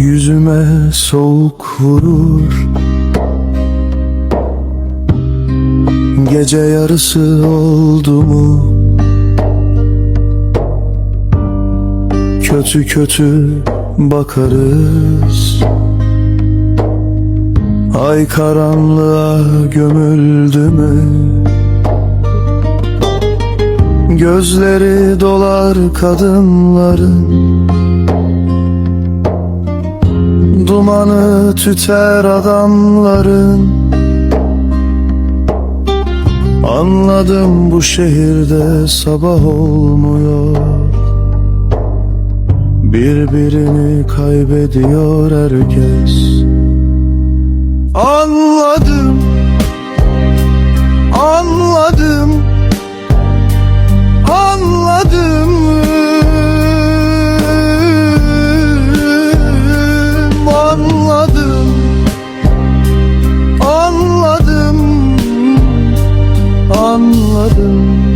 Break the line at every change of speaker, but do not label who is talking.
Yüzüme soğuk vurur. Gece yarısı oldu mu? Kötü kötü bakarız. Ay karanlığa gömüldü mü? Gözleri dolar kadınların Dumanı tüter adamların. Anladım bu şehirde sabah olmuyor. Birbirini kaybediyor herkes anladım.